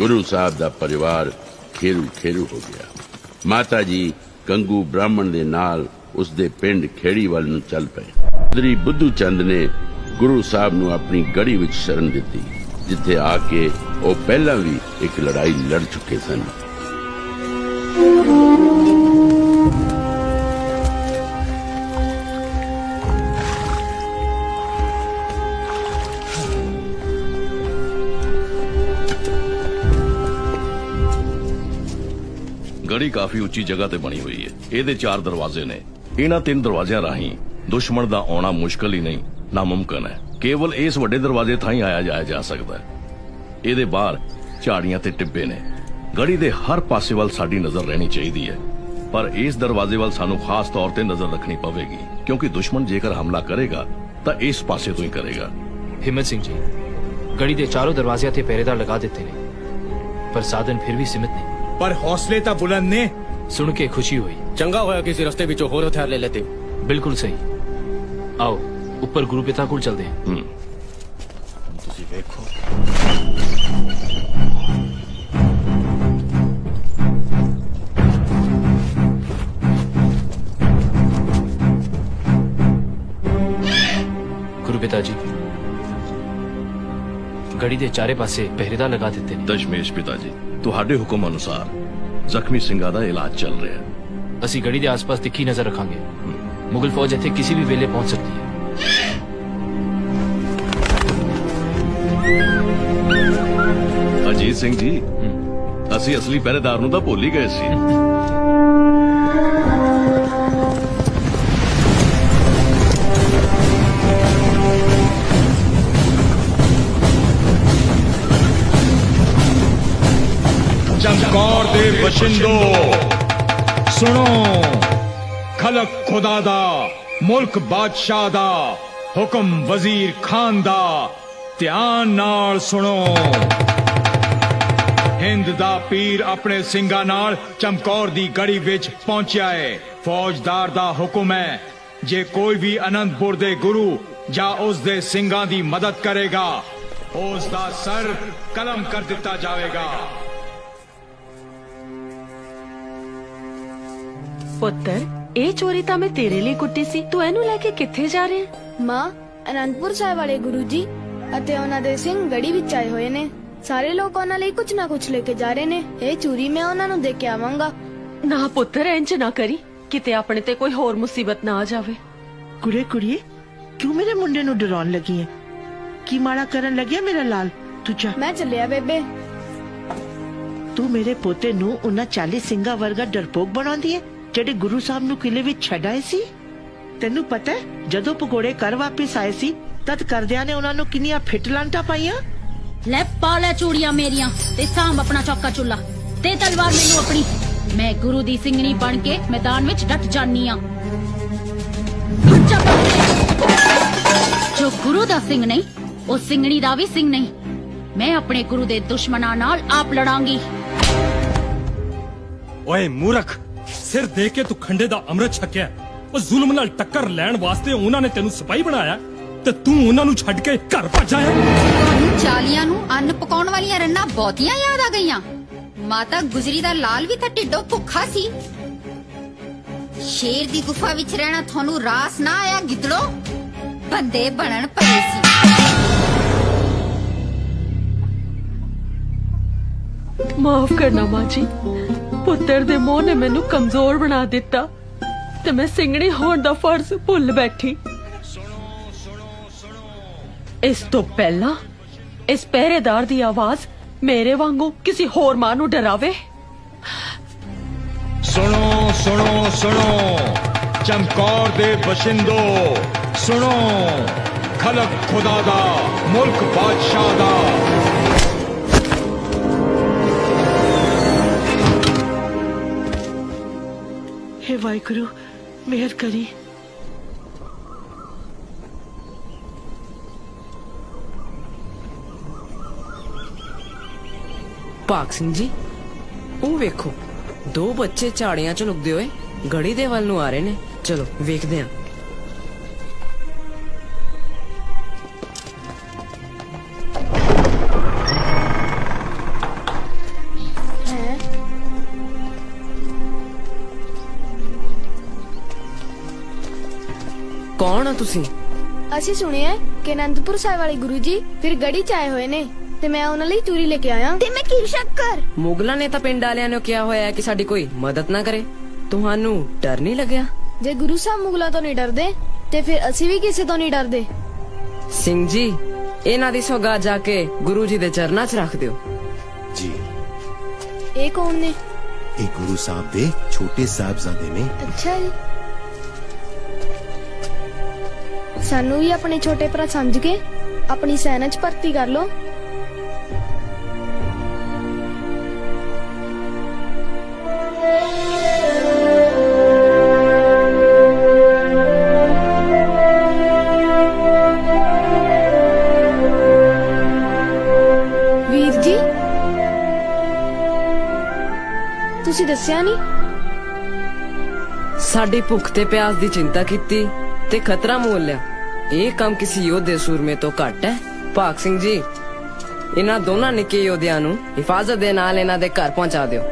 ਗੁਰੂ ਸਾਹਿਬ ਦਾ ਪਰਿਵਾਰ ਖੇਰੂ ਖੇਰੂ ਹੋ ਗਿਆ। ਮਾਤਾ ਜੀ ਕੰਗੂ ਬ੍ਰਾਹਮਣ ਦੇ ਨਾਲ ਉਸ ਦੇ ਪਿੰਡ ਖੇੜੀ ਵੱਲ ਨੂੰ ਚੱਲ ਪਏ। ਦਰੀ ਬੁੱਧੂ ਚੰਦ ਨੇ ਗੁਰੂ ਸਾਹਿਬ ਨੂੰ ਆਪਣੀ ਗੜੀ ਵਿੱਚ ਸ਼ਰਨ ਦਿੱਤੀ, ਜਿੱਥੇ ਆ ਕੇ ਉਹ ਪਹਿਲਾਂ ਵੀ ਇੱਕ ਲੜਾਈ ਲੜ ਚੁੱਕੇ ਸਨ। ਕਾਫੀ ਉੱਚੀ ਜਗ੍ਹਾ ਤੇ ਬਣੀ ਹੋਈ ਹੈ। ਇਹਦੇ ਚਾਰ ਦਰਵਾਜ਼ੇ ਨੇ। ਇਹਨਾਂ ਤਿੰਨ ਦਰਵਾਜ਼ਿਆਂ ਰਾਹੀਂ ਦੁਸ਼ਮਣ ਦਾ ਆਉਣਾ ਮੁਸ਼ਕਲ ਹੀ ਨਹੀਂ, ਨਾਮੁਮਕਨ ਹੈ। ਕੇਵਲ ਇਸ ਵੱਡੇ ਦਰਵਾਜ਼ੇ ਥਾਂ ਹੀ ਆਇਆ ਜਾਇਆ ਜਾ ਸਕਦਾ ਹੈ। ਇਹਦੇ ਬਾਹਰ ਝਾੜੀਆਂ ਤੇ ਟਿੱਬੇ ਨੇ। ਗੜੀ ਦੇ ਹਰ ਪਾਸੇ ਵੱਲ ਸਾਡੀ ਨਜ਼ਰ ਰਹਿਣੀ ਚਾਹੀਦੀ ਹੈ। ਪਰ ਇਸ ਦਰਵਾਜ਼ੇ ਵੱਲ ਸਾਨੂੰ ਖਾਸ ਤੌਰ ਤੇ ਨਜ਼ਰ ਰੱਖਣੀ ਪਵੇਗੀ। ਕਿਉਂਕਿ ਦੁਸ਼ਮਣ ਜੇਕਰ ਹਮਲਾ ਕਰੇਗਾ, ਤਾਂ ਇਸ ਪਾਸੇ ਤੋਂ ਹੀ ਕਰੇਗਾ। ਹਿੰਮਤ ਸਿੰਘ ਜੀ, ਗੜੀ ਦੇ ਚਾਰੋਂ ਦਰਵਾਜ਼ਿਆਂ ਤੇ ਪਹਿਰੇਦਾਰ ਲਗਾ ਦਿੱਤੇ ਨੇ। ਪਰ ਸਾਧਨ ਫਿਰ ਵੀ ਸੀਮਿਤ ਨੇ। ਪਰ ਹੌਸਲੇ ਤਾਂ ਬੁਲੰਦ ਨੇ ਸੁਣ ਕੇ ਖੁਸ਼ੀ ਹੋਈ ਚੰਗਾ ਹੋਇਆ ਕਿਸੇ ਰਸਤੇ ਵਿੱਚੋਂ ਹੋਰ ਹਥਿਆਰ ਲੈ ਲੈਤੇ ਬਿਲਕੁਲ ਸਹੀ ਆਓ ਉੱਪਰ ਗੁਰੂ ਪਿਤਾ ਕੋਲ ਚਲਦੇ ਹਾਂ ਹੂੰ ਤੁਸੀਂ ਵੇਖੋ ਗੁਰੂ ਪਿਤਾ ਜੀ ਗੜੀ ਦੇ ਚਾਰੇ ਪਾਸੇ ਪਹਿਰੇਦਾਰ ਲਗਾ ਦਿੱਤੇ। ਨੇ ਦਸ਼ਮੇਸ਼ ਪਿਤਾ ਜੀ ਤੁਹਾਡੇ ਹੁਕਮ ਅਨੁਸਾਰ ਜ਼ਖਮੀ ਸਿੰਘਾਂ ਦਾ ਇਲਾਜ ਚੱਲ ਰਿਹਾ ਹੈ। ਅਸੀਂ ਗੜੀ ਦੇ ਆਸ-ਪਾਸ ਤਿੱਖੀ ਨਜ਼ਰ ਰੱਖਾਂਗੇ। ਮੁਗਲ ਫੌਜ ਇੱਥੇ ਕਿਸੇ ਵੀ ਵੇਲੇ ਪਹੁੰਚ ਸਕਦੀ ਹੈ। ਅਜੀਤ ਸਿੰਘ ਜੀ ਅਸੀਂ ਅਸਲੀ ਪਹਿਰੇਦਾਰ ਨੂੰ ਤਾਂ ਭੁੱਲ ਹੀ ਗਏ ਸੀ। ਚਮਕੌਰ ਦੇ ਵਸ਼ਿੰਦੋ। ਸੁਣੋ, ਖਲਕ ਖੁਦਾ ਦਾ, ਮੁਲਕ ਬਾਦਸ਼ਾਹ ਦਾ, ਹੁਕਮ ਵਜ਼ੀਰ ਖਾਨ ਦਾ, ਧਿਆਨ ਨਾਲ ਸੁਣੋ। ਹਿੰਦ ਦਾ ਪੀਰ ਆਪਣੇ ਸਿੰਘਾਂ ਨਾਲ ਚਮਕੌਰ ਦੀ ਗੜੀ ਵਿੱਚ ਪਹੁੰਚਿਆ ਹੈ ਫੌਜਦਾਰ ਦਾ ਹੁਕਮ ਹੈ, ਜੇ ਕੋਈ ਵੀ ਅਨੰਦਪੁਰ ਦੇ ਗੁਰੂ ਜਾਂ ਉਸ ਦੇ ਸਿੰਘਾਂ ਦੀ ਮਦਦ ਕਰੇਗਾ, ਉਸ ਦਾ ਸਰ ਕਲਮ ਕਰ ਦਿੱਤਾ ਜਾਵੇਗਾ। ਪੁੱਤਰ ਇਹ ਚੋਰੀ ਤਾਂ ਮੈਂ ਤੇਰੇ ਲਈ ਕੁੱਟੀ ਸੀ। ਤੂੰ ਇਹਨੂੰ ਲੈ ਕੇ ਕਿੱਥੇ ਜਾ ਰਿਹਾ? ਮਾਂ ਅਨੰਦਪੁਰ ਸਾਹਿਬ ਵਾਲੇ ਗੁਰੂ ਜੀ ਅਤੇ ਉਹਨਾਂ ਦੇ ਸਿੰਘ ਗੜੀ ਵਿੱਚ ਆਏ ਹੋਏ ਨੇ। ਸਾਰੇ ਲੋਕ ਉਹਨਾਂ ਲਈ ਕੁਝ ਨਾ ਕੁਝ ਲੈ ਕੇ ਜਾ ਰਹੇ ਨੇ। ਇਹ ਚੂਰੀ ਮੈਂ ਉਹਨਾਂ ਨੂੰ ਦੇ ਕੇ ਆਵਾਂਗਾ। ਨਾ ਪੁੱਤਰ ਇੰਜ ਨਾ ਕਰੀ। ਕਿਤੇ ਆਪਣੇ ਤੇ ਕੋਈ ਹੋਰ ਮੁਸੀਬਤ ਨਾ ਆ ਜਾਵੇ। ਕੁੜੇ ਕੁੜੀਏ ਕਿਉਂ ਮੇਰੇ ਮੁੰਡੇ ਨੂੰ ਡਰਾਉਣ ਲੱਗੀ ਹੈ ਕੀ ਮਾੜਾ ਕਰਨ ਲੱਗਿਆ ਮੇਰਾ ਲਾਲ? ਤੂੰ ਜਾ ਮੈਂ ਚੱਲਿਆ ਬੇਬੇ। ਤੂੰ ਮੇਰੇ ਪੋਤੇ ਨੂੰ ਉਹਨਾਂ 40 ਸਿੰਘਾਂ ਵਰਗਾ ਡਰਪੋਕ ਬਣਾਉਂਦੀ ਹੈ ਜਿਹੜੇ ਗੁਰੂ ਸਾਹਿਬ ਨੂੰ ਕਿਲੇ ਵਿੱਚ ਛੱਡ ਆਏ ਸੀ? ਤੈਨੂੰ ਪਤਾ ਹੈ ਜਦੋਂ ਪਕੌੜੇ ਘਰ ਵਾਪਸ ਆਏ ਸੀ ਤਦ ਕਰਦਿਆਂ ਨੇ ਉਹਨਾਂ ਨੂੰ ਕਿੰਨੀਆਂ ਫਿੱਟ ਲਾਂਟਾਂ ਪਾਈਆਂ? ਲੈ ਪਾ ਲੈ ਚੂੜੀਆਂ ਮੇਰੀਆਂ ਤੇ ਸਾਂਭ ਆਪਣਾ ਚੌਕਾ ਚੁੱਲਾ। ਤੇ ਤਲਵਾਰ ਮੈਨੂੰ ਆਪਣੀ। ਮੈਂ ਗੁਰੂ ਦੀ ਸਿੰਘਣੀ ਬਣ ਕੇ ਮੈਦਾਨ ਵਿੱਚ ਡਟ ਜਾਨੀ ਆ। ਜੋ ਗੁਰੂ ਦਾ ਸਿੰਘ ਨਹੀਂ ਉਹ ਸਿੰਘਣੀ ਦਾ ਵੀ ਸਿੰਘ ਨਹੀਂ। ਮੈਂ ਆਪਣੇ ਗੁਰੂ ਦੇ ਦੁਸ਼ਮਣਾਂ ਨਾਲ ਆਪ ਲੜਾਂਗੀ। ਓਏ ਮੂਰਖ! ਸਿਰ ਦੇ ਕੇ ਤੂੰ ਖੰਡੇ ਦਾ ਅੰਮ੍ਰਿਤ ਛਕਿਆ। ਉਹ ਜ਼ੁਲਮ ਨਾਲ ਟੱਕਰ ਲੈਣ ਵਾਸਤੇ ਉਹਨਾਂ ਨੇ ਤੈਨੂੰ ਸਿਪਾਹੀ ਬਣਾਇਆ ਤੇ ਤੂੰ ਉਹਨਾਂ ਨੂੰ ਛੱਡ ਕੇ ਘਰ ਭੱਜ ਆਇਆ। ਤੁਹਾਨੂੰ ਚਾਲੀਆਂ ਨੂੰ ਅੰਨ ਪਕਾਉਣ ਵਾਲੀਆਂ ਰੰਨਾਂ ਬਹੁਤੀਆਂ ਯਾਦ ਆ ਗਈਆਂ। ਮਾਤਾ ਗੁਜਰੀ ਦਾ ਲਾਲ ਵੀ ਤਾਂ ਢਿੱਡੋਂ ਭੁੱਖਾ ਸੀ। ਸ਼ੇਰ ਦੀ ਗੁਫਾ ਵਿੱਚ ਰਹਿਣਾ ਤੁਹਾਨੂੰ ਰਾਸ ਨਾ ਆਇਆ ਗਿੱਦੜੋ? ਬੰਦੇ ਬਣਨ ਪਏ ਸੀ। ਮਾਫ ਕਰਨਾ ਮਾਂ ਜੀ। ਪੁੱਤਰ ਦੇ ਮੋਹ ਨੇ ਮੈਨੂੰ ਕਮਜ਼ੋਰ ਬਣਾ ਦਿੱਤਾ ਤੇ ਮੈਂ ਸਿੰਘਣੀ ਹੋਣ ਦਾ ਫਰਜ਼ ਭੁੱਲ ਬੈਠੀ। ਇਸ ਤੋਂ ਪਹਿਲਾਂ ਇਸ ਪਹਿਰੇਦਾਰ ਦੀ ਆਵਾਜ਼ ਮੇਰੇ ਵਾਂਗੂ ਕਿਸੇ ਹੋਰ ਮਾਂ ਨੂੰ ਡਰਾਵੇ? ਸੁਣੋ ਸੁਣੋ ਸੁਣੋ। ਚਮਕੌਰ ਦੇ ਵਸ਼ਿੰਦੋ, ਸੁਣੋ। ਖਲਕ ਖੁਦਾ ਦਾ, ਮੁਲਕ ਬਾਦਸ਼ਾਹ ਦਾ। हे ਵਾਹਿਗੁਰੂ ਮਿਹਰ ਕਰੀ ਭਾਗ ਸਿੰਘ ਜੀ ਉਹ ਵੇਖੋ ਦੋ ਬੱਚੇ ਝਾੜੀਆਂ 'ਚ ਲੁਕਦੇ ਹੋਏ ਗੜੀ ਦੇ ਵੱਲ ਨੂੰ ਆ ਰਹੇ ਨੇ ਚਲੋ ਵੇਖਦੇ ਹਾਂ ਤੁਸੀਂ? ਅਸੀਂ ਸੁਣਿਆ ਕਿ ਅਨੰਦਪੁਰ ਸਾਹਿਬ ਵਾਲੇ ਗੁਰੂ ਜੀ ਫਿਰ ਗੜੀ ਚ ਆਏ ਹੋਏ ਨੇ ਤੇ ਮੈਂ ਉਹਨਾਂ ਲਈ ਚੂਰੀ ਲੈ ਕੇ ਆਇਆ ਤੇ ਮੈਂ ਕੀ ਸ਼ੱਕਰ ਮੁਗਲਾਂ ਨੇ ਤਾਂ ਪਿੰਡ ਵਾਲਿਆਂ ਨੂੰ ਕਿਹਾ ਹੋਇਆ ਹੈ ਕਿ ਸਾਡੀ ਕੋਈ ਮਦਦ ਨਾ ਕਰੇ। ਤੁਹਾਨੂੰ ਡਰ ਨਹੀਂ ਲੱਗਿਆ? ਜੇ ਗੁਰੂ ਸਾਹਿਬ ਮੁਗਲਾਂ ਤੋਂ ਨਹੀਂ ਡਰਦੇ ਤੇ ਫਿਰ ਅਸੀਂ ਵੀ ਕਿਸੇ ਤੋਂ ਨਹੀਂ ਡਰਦੇ। ਸਿੰਘ ਜੀ ਇਹਨਾਂ ਦੀ ਸੌਗਾਤ ਜਾ ਕੇ ਗੁਰੂ ਜੀ ਦੇ ਚਰਨਾਂ 'ਚ ਰੱਖ ਦਿਓ। ਜੀ। ਇਹ ਕੌਣ ਨੇ? ਇਹ ਗੁਰੂ ਸਾਹਿਬ ਦੇ ਛੋਟੇ ਸਾਹਿਬਜ਼ਾਦੇ ਨੇ। ਅੱਛਾ ਜੀ। ਸਾਨੂੰ ਵੀ ਆਪਣੇ ਛੋਟੇ ਭਰਾ ਸਮਝ ਕੇ ਆਪਣੀ ਸੈਨਾ 'ਚ ਭਰਤੀ ਕਰ ਲਓ। ਵੀਰ ਜੀ, ਤੁਸੀਂ ਦੱਸਿਆ ਨਹੀਂ ਸਾਡੀ ਭੁੱਖ ਤੇ ਪਿਆਸ ਦੀ ਚਿੰਤਾ ਕੀਤੀ ਤੇ ਖਤਰਾ ਮੋਲ ਲਿਆ। ਇਹ ਕੰਮ ਕਿਸੇ ਯੋਧੇ ਸੂਰਮੇ ਤੋਂ ਘੱਟ ਹੈ। ਭਾਗ ਸਿੰਘ ਜੀ, ਇਹਨਾਂ ਦੋਨਾਂ ਨਿੱਕੇ ਯੋਧਿਆਂ ਨੂੰ ਹਿਫਾਜ਼ਤ ਦੇ ਨਾਲ ਇਹਨਾਂ ਦੇ ਘਰ ਪਹੁੰਚਾ ਦਿਓ।